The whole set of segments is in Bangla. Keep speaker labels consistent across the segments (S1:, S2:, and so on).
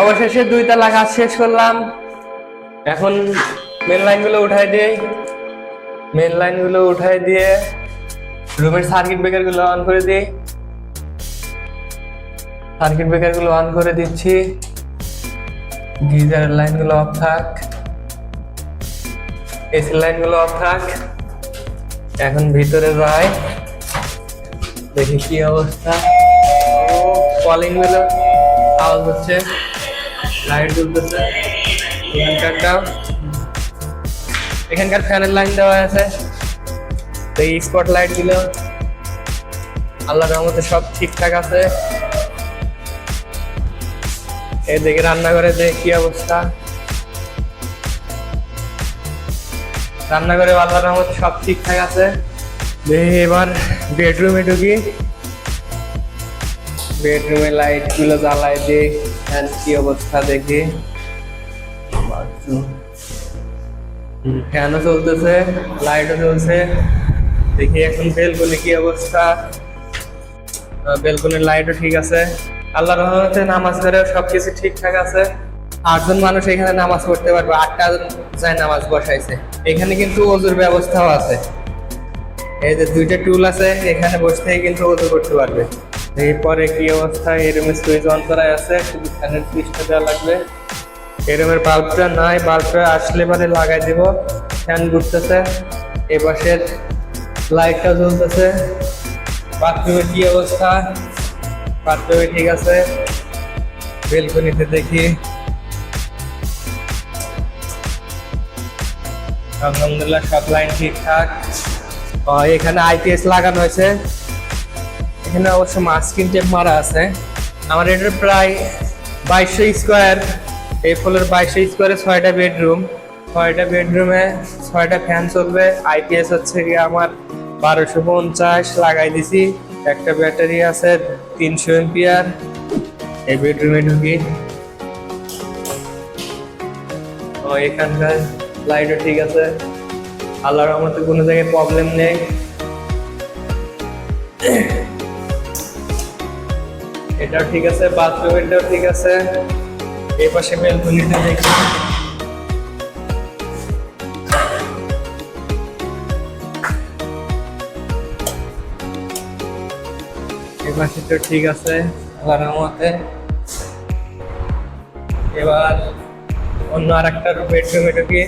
S1: অবশেষে দুই তালা কাজ শেষ করলাম। এখন মেন লাইনগুলো উঠাই দিই। মেন লাইনগুলো উঠাই দিয়ে রুমের সার্কিট ব্রেকারগুলো অন করে দিই। সার্কিট ব্রেকারগুলো অন করে দিচ্ছি। গিজারের লাইনগুলো অফ থাক। এসি লাইনগুলো অফ থাক। এখন ভিতরে যাই। দেখি কি অবস্থা। কলিংগুলো আওয়াজ হচ্ছে। লাইট জ্বলতেছে। এখানকারটাও এখানকার ফ্যানের লাইন দেওয়া আছে। তো এই স্পট লাইটগুলো, আল্লাহ রহমতে সব ঠিকঠাক আছে। এদিকে রান্নাঘরে দেখ কি অবস্থা? রান্নাঘরে আল্লাহ রহমতে সব ঠিকঠাক আছে। এবার বেডরুমে ঢুকি। বেডরুমে লাইটগুলো জ্বালাই দিই আর কি অবস্থা দেখি। ফ্যানও চলতেছে লাইটও চলছে। দেখি এখন বেলকনি কি অবস্থা। বেলকনির লাইটও ঠিক আছে। আল্লাহ রহমতে নামাজ ধরে সবকিছু ঠিকঠাক আছে। আটজন মানুষ এখানে নামাজ পড়তে পারবে, আটটা যায় নামাজ বসাইছে। এখানে কিন্তু ওজুর ব্যবস্থাও আছে। এই যে দুইটা টুল আছে, এখানে বসে কিন্তু ওজু করতে পারবে। এরপরে কি অবস্থা? এই রুমে সুইচ অন করা আছে, শুধু ফ্যানের সুইচটা দেওয়া লাগবে। এই রুমের বাল্বটা নাই বাল্বটা আসলে পরে লাগাই দিব। ফ্যান ঘুরতেছে এই পাশের লাইটটা জ্বলতেছে। বাথরুমের কি অবস্থা? বাথরুমে ঠিক আছে। বেলকনিতে দেখি। আলহামদুলিল্লাহ সব লাইন ঠিকঠাক। এখানে আইপিএস লাগানো হয়েছে। এখানে অবশ্য মাস্কিন টেপ মারা আছে। আমার এটার প্রায় বাইশশো স্কোয়ার। এই ফ্লোর বাইশশো স্কোয়ারে ছয়টা বেডরুম। ছয়টা বেডরুমে ছয়টা ফ্যান চলবে। আইপিএস হচ্ছে গিয়ে আমার বারোশো পঞ্চাশ লাগাই দিছি। একটা ব্যাটারি আছে তিনশো এমপিয়ার এই বেডরুমে ঢুকি। ও, এখানকার লাইটও ঠিক আছে। আল্লাহর তো কোনো জায়গায় প্রবলেম নেই। এটাও ঠিক আছে বাথরুমেরটাও ঠিক আছে। এই পাশে বেলকনিটা দেখি। পাশেটা ঠিক আছে, আল্লাহর এবার অন্য আর একটা বেডরুমে ঢুকি।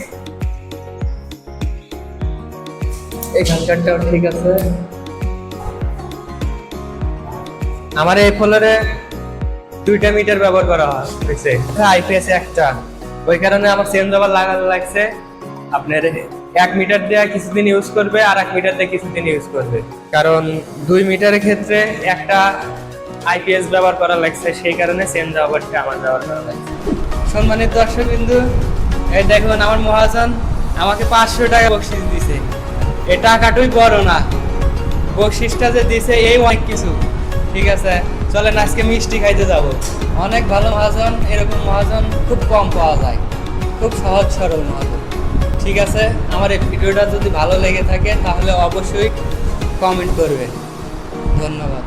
S1: এখানকারটাও ঠিক আছে। আমার এই ফ্লোরে দুইটা মিটার ব্যবহার করা হয়েছে আইপিএস একটা। ওই কারণে আমার চেঞ্জ ওভার লাগানো লাগছে। আপনার এক মিটার দেওয়া কিছুদিন ইউজ করবে, আর এক মিটার দিয়ে কিছুদিন ইউজ করবে। কারণ দুই মিটারের ক্ষেত্রে একটা আইপিএস ব্যবহার করা লাগছে, সেই কারণে চেঞ্জ ওভারটা আমার ব্যবহার করা লাগছে। সম্মানিত দর্শক বিন্দু এই দেখুন আমার মহাজন, আমাকে পাঁচশো টাকা বকশিস দিছে। এই টাকাটুই বড় না। বকশিসটা যে দিছে, এই অনেক কিছু। ঠিক আছে, চলেন আজকে মিষ্টি খাইতে যাব। অনেক ভালো মহাজন, এরকম মহাজন খুব কম পাওয়া যায়। খুব সহজ সরল মহাজন। ঠিক আছে, আমার এই ভিডিওটা যদি ভালো লেগে থাকে, তাহলে অবশ্যই কমেন্ট করবে ধন্যবাদ।